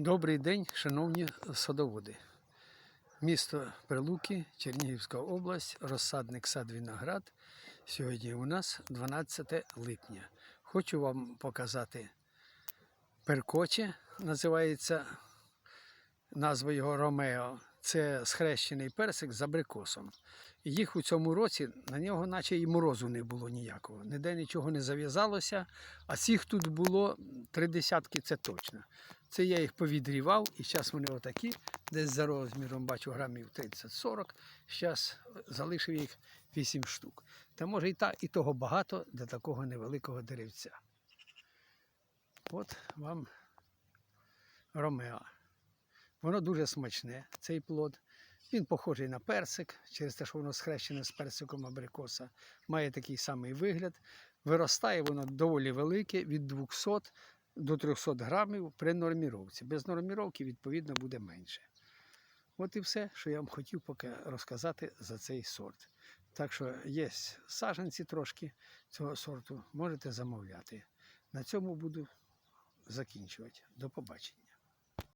Добрий день, шановні садоводи. Місто Прилуки, Чернігівська область, розсадник сад Виноград. Сьогодні у нас 12 липня. Хочу вам показати перкоче, називається назва його Ромео. Це схрещений персик з абрикосом. Їх у цьому році на нього наче і морозу не було ніякого. Ніде нічого не зав'язалося, а цих тут було три десятки, це точно. Це я їх повідрівав, і зараз вони отакі, десь за розміром бачу грамів 30-40. Зараз залишив їх 8 штук. Та може і, та, і того багато для такого невеликого деревця. От вам Ромео. Воно дуже смачне, цей плод. Він похожий на персик, через те, що воно схрещене з персиком абрикоса. Має такий самий вигляд. Виростає воно доволі велике, від 200 до 300 грамів при норміровці. Без норміровки, відповідно, буде менше. От і все, що я вам хотів поки розказати за цей сорт. Так що є саженці трошки цього сорту, можете замовляти. На цьому буду закінчувати. До побачення.